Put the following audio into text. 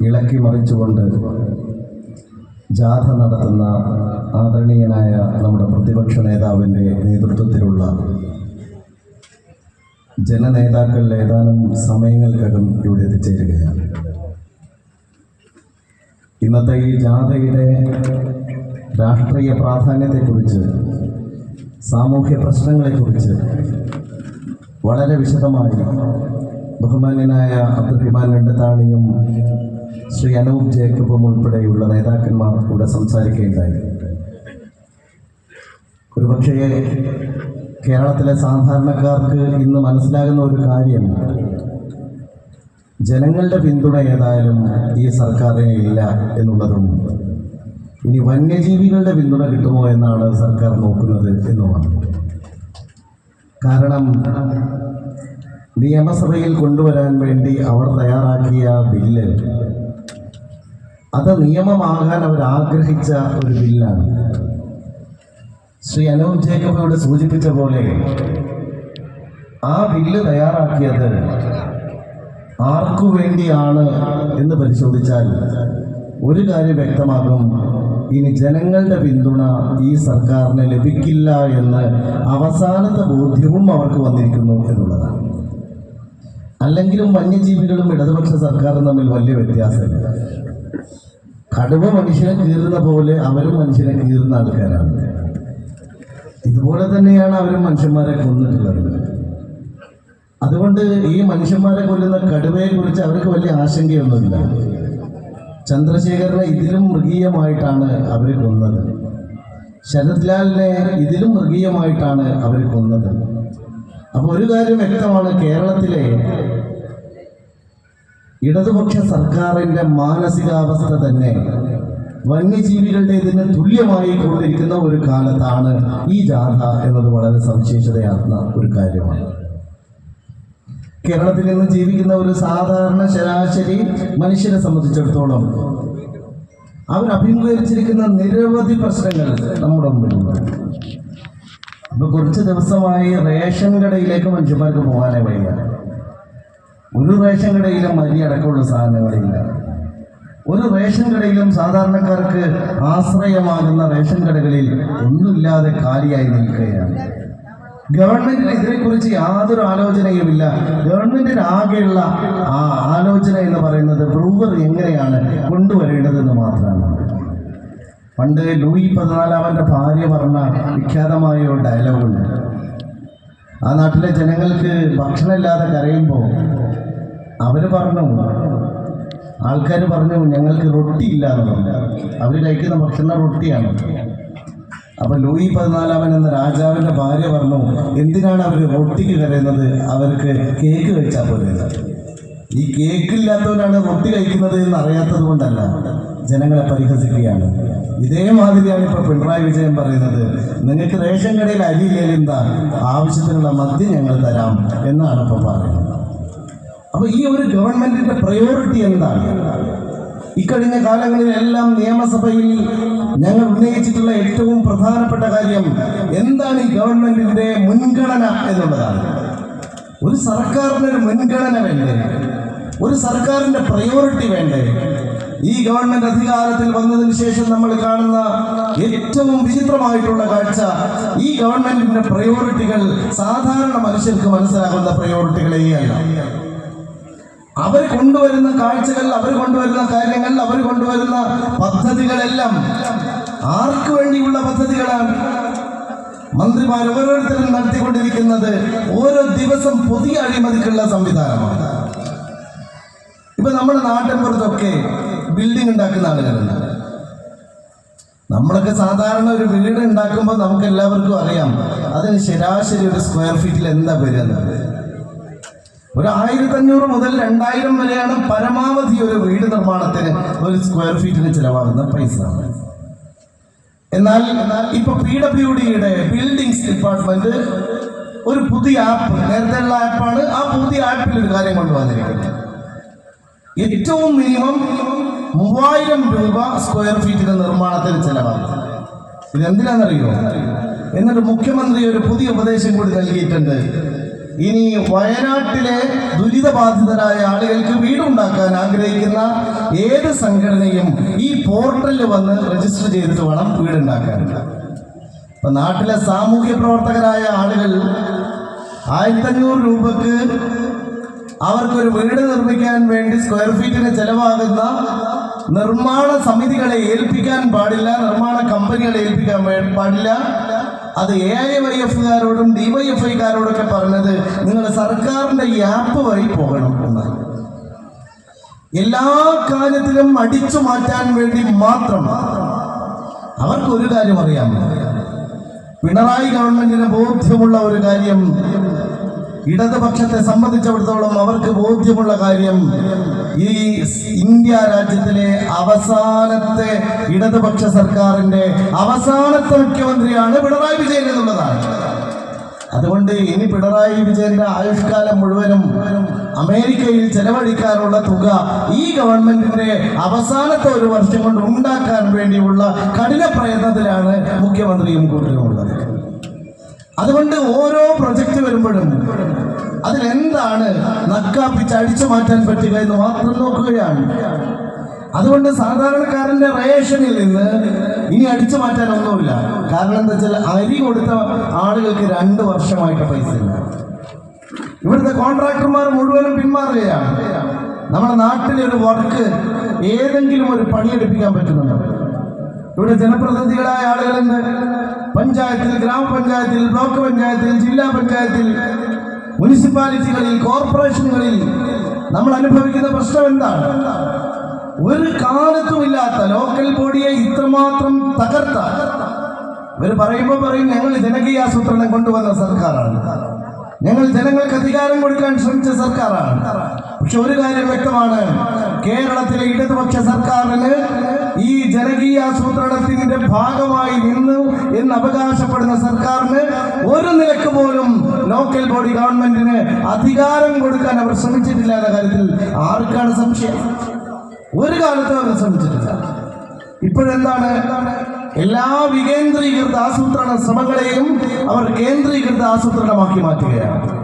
ഇളക്കി മറിച്ചുകൊണ്ട് ജാഥ നടത്തുന്ന ആദരണീയനായ നമ്മുടെ പ്രതിപക്ഷ നേതാവിന്റെ നേതൃത്വത്തിലുള്ള ജനനേതാക്കൾ ഏതാനും സമയങ്ങൾക്കകം ഇവിടെ എത്തിച്ചേരുകയാണ്. ഇന്നത്തെ ഈ ജാഥയുടെ രാഷ്ട്രീയ പ്രാധാന്യത്തെക്കുറിച്ച് സാമൂഹ്യ പ്രശ്നങ്ങളെക്കുറിച്ച് വളരെ വിശദമായി ബഹുമാന്യനായ അബ്ദുറഹിമാൻ വെണ്ടത്താണിയും ശ്രീ അനൂപ് ജേക്കബും ഉൾപ്പെടെയുള്ള നേതാക്കന്മാർ കൂടെ സംസാരിക്കുകയുണ്ടായി. ഒരുപക്ഷേ കേരളത്തിലെ സാധാരണക്കാർക്ക് ഇന്ന് മനസ്സിലാകുന്ന ഒരു കാര്യം ജനങ്ങളുടെ പിന്തുണ ഏതായാലും ഈ സർക്കാരിന് ഇല്ല എന്നുള്ളതും ഇനി വന്യജീവികളുടെ പിന്തുണ കിട്ടുമോ എന്നാണ് സർക്കാർ നോക്കുന്നത് എന്നുമാണ്. കാരണം നിയമസഭയിൽ കൊണ്ടുവരാൻ വേണ്ടി അവർ തയ്യാറാക്കിയ ബില്ല് അത് നിയമമാകാൻ അവർ ആഗ്രഹിച്ച ഒരു ബില്ലാണ്. ശ്രീ അനൂപ് ജേക്കബ് ഇവിടെ സൂചിപ്പിച്ച പോലെ ആ ബില്ല് തയ്യാറാക്കിയത് ആർക്കു വേണ്ടിയാണ് എന്ന് പരിശോധിച്ചാൽ ഒരു കാര്യം വ്യക്തമാകും. ഇനി ജനങ്ങളുടെ പിന്തുണ ഈ സർക്കാരിന് ലഭിക്കില്ല എന്ന് അവസാനത്തെ ബോധ്യവും അവർക്ക് വന്നിരിക്കുന്നു എന്നുള്ളതാണ്. അല്ലെങ്കിലും വന്യജീവികളും ഇടതുപക്ഷ സർക്കാരും തമ്മിൽ വലിയ വ്യത്യാസമില്ല. കടുവ മനുഷ്യനെ കീറുന്ന പോലെ അവരും മനുഷ്യനെ കീറുന്ന ആൾക്കാരാണ്. ഇതുപോലെ തന്നെയാണ് അവരും മനുഷ്യന്മാരെ കൊന്നിട്ടുള്ളത്. അതുകൊണ്ട് ഈ മനുഷ്യന്മാരെ കൊല്ലുന്ന കടുവയെ കുറിച്ച് അവർക്ക് വലിയ ആശങ്കയൊന്നുമില്ല. ചന്ദ്രശേഖരനെ ഇതിലും മൃഗീയമായിട്ടാണ് അവർ കൊന്നത്. ശരത് ലാലിനെ ഇതിലും മൃഗീയമായിട്ടാണ് അവർ കൊന്നത്. അപ്പോൾ ഒരു കാര്യം വ്യക്തമാണ് കേരളത്തിലെ ഇടതുപക്ഷ സർക്കാരിന്റെ മാനസികാവസ്ഥ തന്നെ വന്യജീവികളുടേതിന് തുല്യമായി കൊണ്ടിരിക്കുന്ന ഒരു കാലത്താണ് ഈ ജാഥ എന്നത് വളരെ സവിശേഷതയാർന്ന ഒരു കാര്യമാണ്. കേരളത്തിൽ നിന്ന് ജീവിക്കുന്ന ഒരു സാധാരണ ശരാശരി മനുഷ്യരെ സംബന്ധിച്ചിടത്തോളം അവർ അഭിമുഖീകരിച്ചിരിക്കുന്ന നിരവധി പ്രശ്നങ്ങൾ നമ്മുടെ മുമ്പിലുണ്ട്. ഇപ്പൊ കുറച്ച് ദിവസമായി റേഷൻ കടയിലേക്ക് മനുഷ്യന്മാർക്ക് പോകാനേ വയ്യ. ഒരു റേഷൻ കടയിലും അരി അടക്കമുള്ള സാധനങ്ങളില്ല. ഒരു റേഷൻ കടയിലും സാധാരണക്കാർക്ക് ആശ്രയമാകുന്ന റേഷൻ കടകളിൽ ഒന്നുമില്ലാതെ കാലിയായി നിൽക്കുകയാണ്. ഗവൺമെന്റിന് ഇതിനെക്കുറിച്ച് യാതൊരു ആലോചനയുമില്ല. ഗവൺമെന്റിന് ആകെയുള്ള ആ ആലോചന എന്ന് പറയുന്നത് ബ്രൂവർ എങ്ങനെയാണ് കൊണ്ടുവരേണ്ടതെന്ന് മാത്രമാണ്. പണ്ട് ലൂയി പതിനാലാമന്റെ ഭാര്യ പറഞ്ഞ വിഖ്യാതമായ ഒരു ഡയലോഗുണ്ട്. ആ നാട്ടിലെ ജനങ്ങൾക്ക് ഭക്ഷണമില്ലാതെ കരയുമ്പോൾ അവർ പറഞ്ഞു ആൾക്കാർ പറഞ്ഞു ഞങ്ങൾക്ക് റൊട്ടി ഇല്ല എന്ന് പറഞ്ഞു. അവർ കഴിക്കുന്ന ഭക്ഷണം റൊട്ടിയാണ്. അപ്പൊ ലൂയി പതിനാലാമൻ എന്ന രാജാവിന്റെ ഭാര്യ പറഞ്ഞു എന്തിനാണ് അവർ റൊട്ടിക്ക് കരയുന്നത്? അവർക്ക് കേക്ക് കഴിച്ചാൽ പോലെ ഈ കേക്കില്ലാത്തവരാണ് മുട്ടി കഴിക്കുന്നത് എന്ന് അറിയാത്തത് കൊണ്ടല്ല. ജനങ്ങളെ പരിഹസിക്കുകയാണ്. ഇതേമാതിരിയാണ് ഇപ്പൊ പിണറായി വിജയൻ പറയുന്നത്. നിങ്ങൾക്ക് റേഷൻ കടയിൽ അരിയില്ലെങ്കിൽ എന്താ? ആവശ്യത്തിനുള്ള മദ്യം ഞങ്ങൾ തരാം എന്നാണ് ഇപ്പൊ പറയുന്നത്. അപ്പൊ ഈ ഒരു ഗവൺമെന്റിന്റെ പ്രയോറിറ്റി എന്താണ്? ഇക്കഴിഞ്ഞ കാലങ്ങളിലെല്ലാം നിയമസഭയിൽ ഞങ്ങൾ ഉന്നയിച്ചിട്ടുള്ള ഏറ്റവും പ്രധാനപ്പെട്ട കാര്യം എന്താണ് ഈ ഗവൺമെന്റിന്റെ മുൻഗണന എന്നുള്ളതാണ്. ഒരു സർക്കാരിന് ഒരു മുൻഗണന വേണ്ടേ? ഒരു സർക്കാരിന്റെ പ്രയോറിറ്റി വേണ്ടേ? ഈ ഗവൺമെന്റ് അധികാരത്തിൽ വന്നതിന് ശേഷം നമ്മൾ കാണുന്ന ഏറ്റവും വിചിത്രമായിട്ടുള്ള കാഴ്ച ഈ ഗവൺമെന്റിന്റെ പ്രയോറിറ്റികൾ സാധാരണ മനുഷ്യർക്ക് മനസ്സിലാകുന്ന പ്രയോറിറ്റികളെയല്ല അവർ കൊണ്ടുവരുന്ന കാഴ്ചകൾ അവർ കൊണ്ടുവരുന്ന കാര്യങ്ങൾ അവർ കൊണ്ടുവരുന്ന പദ്ധതികളെല്ലാം ആർക്ക് വേണ്ടിയുള്ള പദ്ധതികളാണ്? മന്ത്രിമാർ ഓരോരുത്തരും നടത്തിക്കൊണ്ടിരിക്കുന്നത് ഓരോ ദിവസം പുതിയ അഴിമതിക്കുള്ള സംവിധാനമാണ്. ഇപ്പൊ നമ്മുടെ നാട്ടിൻപുറത്തൊക്കെ ബിൽഡിംഗ് ഉണ്ടാക്കുന്ന ആളുകളുണ്ട്. നമ്മളൊക്കെ സാധാരണ ഒരു വീട് ഉണ്ടാക്കുമ്പോൾ നമുക്ക് എല്ലാവർക്കും അറിയാം. അതിന് ശരാശരി ഒരു സ്ക്വയർ ഫീറ്റിൽ എന്താ വരുന്നത് ഒരു ആയിരത്തി അഞ്ഞൂറ് മുതൽ രണ്ടായിരം വരെയാണ് പരമാവധി ഒരു വീട് നിർമ്മാണത്തിന് ഒരു സ്ക്വയർ ഫീറ്റിന് ചിലവാകുന്ന പൈസ. എന്നാൽ ഇപ്പൊ പി ഡബ്ല്യു ഡിയുടെ ബിൽഡിംഗ്സ് ഡിപ്പാർട്ട്മെന്റ് ഒരു പുതിയ ആപ്പ് നേരത്തെ ഉള്ള ആപ്പാണ് ആ പുതിയ ആപ്പിൽ ഒരു കാര്യം കൊണ്ടുവന്നിരിക്കുന്നത്. ഏറ്റവും മിനിമം മൂവായിരം രൂപ സ്ക്വയർ ഫീറ്റിന്റെ നിർമ്മാണത്തിന് ചെലവാകും. ഇതെന്തിനാണെന്നറിയോ എന്നിട്ട് മുഖ്യമന്ത്രി ഒരു പുതിയ ഉപദേശം കൂടി നൽകിയിട്ടുണ്ട്. ഇനി വയനാട്ടിലെ ദുരിതബാധിതരായ ആളുകൾക്ക് വീടുണ്ടാക്കാൻ ആഗ്രഹിക്കുന്ന ഏത് സംഘടനയും ഈ പോർട്ടലിൽ വന്ന് രജിസ്റ്റർ ചെയ്തിട്ട് വേണം വീടുണ്ടാക്കാൻ ഇപ്പൊ നാട്ടിലെ സാമൂഹ്യ പ്രവർത്തകരായ ആളുകൾ ആയിരത്തഞ്ഞൂറ് രൂപക്ക് അവർക്കൊരു വീട് നിർമ്മിക്കാൻ വേണ്ടി സ്ക്വയർ ഫീറ്റിന് ചെലവാകുന്ന നിർമ്മാണ സമിതികളെ ഏൽപ്പിക്കാൻ പാടില്ല നിർമ്മാണ കമ്പനികളെ ഏൽപ്പിക്കാൻ പാടില്ല. അത് എ ഐ വൈ എഫുകാരോടും ഡി വൈ എഫ് ഐക്കാരോടൊക്കെ പറഞ്ഞത് നിങ്ങൾ സർക്കാരിന്റെ ഈ ആപ്പ് വഴി പോകണം എന്നാണ് എല്ലാ കാര്യത്തിലും അടിച്ചു മാറ്റാൻ വേണ്ടി മാത്രം അവർക്ക് ഒരു കാര്യം അറിയാം. പിണറായി ഗവൺമെന്റിന് ബോധ്യമുള്ള ഒരു കാര്യം ഇടതുപക്ഷത്തെ സംബന്ധിച്ചിടത്തോളം അവർക്ക് ബോധ്യമുള്ള കാര്യം ഈ ഇന്ത്യ രാജ്യത്തിലെ അവസാനത്തെ ഇടതുപക്ഷ സർക്കാരിന്റെ അവസാനത്തെ മുഖ്യമന്ത്രിയാണ് പിണറായി വിജയൻ എന്നുള്ളതാണ്. അതുകൊണ്ട് ഇനി പിണറായി വിജയന്റെ ആയുഷ്കാലം മുഴുവനും അമേരിക്കയിൽ ചെലവഴിക്കാനുള്ള തുക ഈ ഗവൺമെന്റിന്റെ അവസാനത്തെ ഒരു വർഷം കൊണ്ട് ഉണ്ടാക്കാൻ വേണ്ടിയുള്ള കഠിന പ്രയത്നത്തിലാണ് മുഖ്യമന്ത്രിയും കൂട്ടിലുമുള്ളത് അതുകൊണ്ട് ഓരോ പ്രൊജക്റ്റ് വരുമ്പോഴും അതിലെന്താണ് നക്കാപ്പിച്ച് അടിച്ചു മാറ്റാൻ പറ്റുക എന്ന് മാത്രം നോക്കുകയാണ്. അതുകൊണ്ട് സാധാരണക്കാരന്റെ റേഷനിൽ നിന്ന് ഇനി അടിച്ചു മാറ്റാൻ ഒന്നുമില്ല കാരണം എന്താ വെച്ചാൽ അരി കൊടുത്ത ആളുകൾക്ക് രണ്ട് വർഷമായിട്ട് പൈസ ഇല്ല. ഇവിടുത്തെ കോൺട്രാക്ടർമാർ മുഴുവനും പിന്മാറുകയാണ്. നമ്മുടെ നാട്ടിലൊരു വർക്ക് ഏതെങ്കിലും ഒരു പണിയെടുപ്പിക്കാൻ പറ്റുന്നുണ്ടോ? ഇവിടെ ജനപ്രതിനിധികളായ ആളുകളുണ്ട് പഞ്ചായത്തിൽ ഗ്രാമപഞ്ചായത്തിൽ ബ്ലോക്ക് പഞ്ചായത്തിൽ ജില്ലാ പഞ്ചായത്തിൽ മുനിസിപ്പാലിറ്റികളിൽ കോർപ്പറേഷനുകളിൽ നമ്മൾ അനുഭവിക്കുന്ന പ്രശ്നം എന്താണ്? ഒരു കാലത്തുമില്ലാത്ത ലോക്കൽ ബോഡിയെ ഇത്രമാത്രം തകർത്ത ഇവർ പറയുമ്പോൾ പറയും ഞങ്ങൾ ജനകീയാസൂത്രണം കൊണ്ടുവന്ന സർക്കാരാണ്. ഞങ്ങൾ ജനങ്ങൾക്ക് അധികാരം കൊടുക്കാൻ ശ്രമിച്ച സർക്കാരാണ്. പക്ഷെ ഒരു കാര്യം വ്യക്തമാണ്. കേരളത്തിലെ ഇടതുപക്ഷ സർക്കാരിന് ഈ ജനകീയ ആസൂത്രണത്തിന്റെ ഭാഗമായി നിന്നു എന്ന് അവകാശപ്പെടുന്ന സർക്കാരിന് ഒരു നിലയ്ക്ക് പോലും ലോക്കൽ ബോഡി ഗവൺമെന്റിന് അധികാരം കൊടുക്കാൻ അവർ ശ്രമിച്ചിട്ടില്ല എന്ന കാര്യത്തിൽ ആർക്കാണ് സംശയം? ഒരു കാലത്തും അവർ ശ്രമിച്ചിട്ടില്ല. ഇപ്പോഴെന്താണ്? എല്ലാ വികേന്ദ്രീകൃത ആസൂത്രണ ശ്രമങ്ങളെയും അവർ കേന്ദ്രീകൃത ആസൂത്രണമാക്കി മാറ്റുകയാണ്.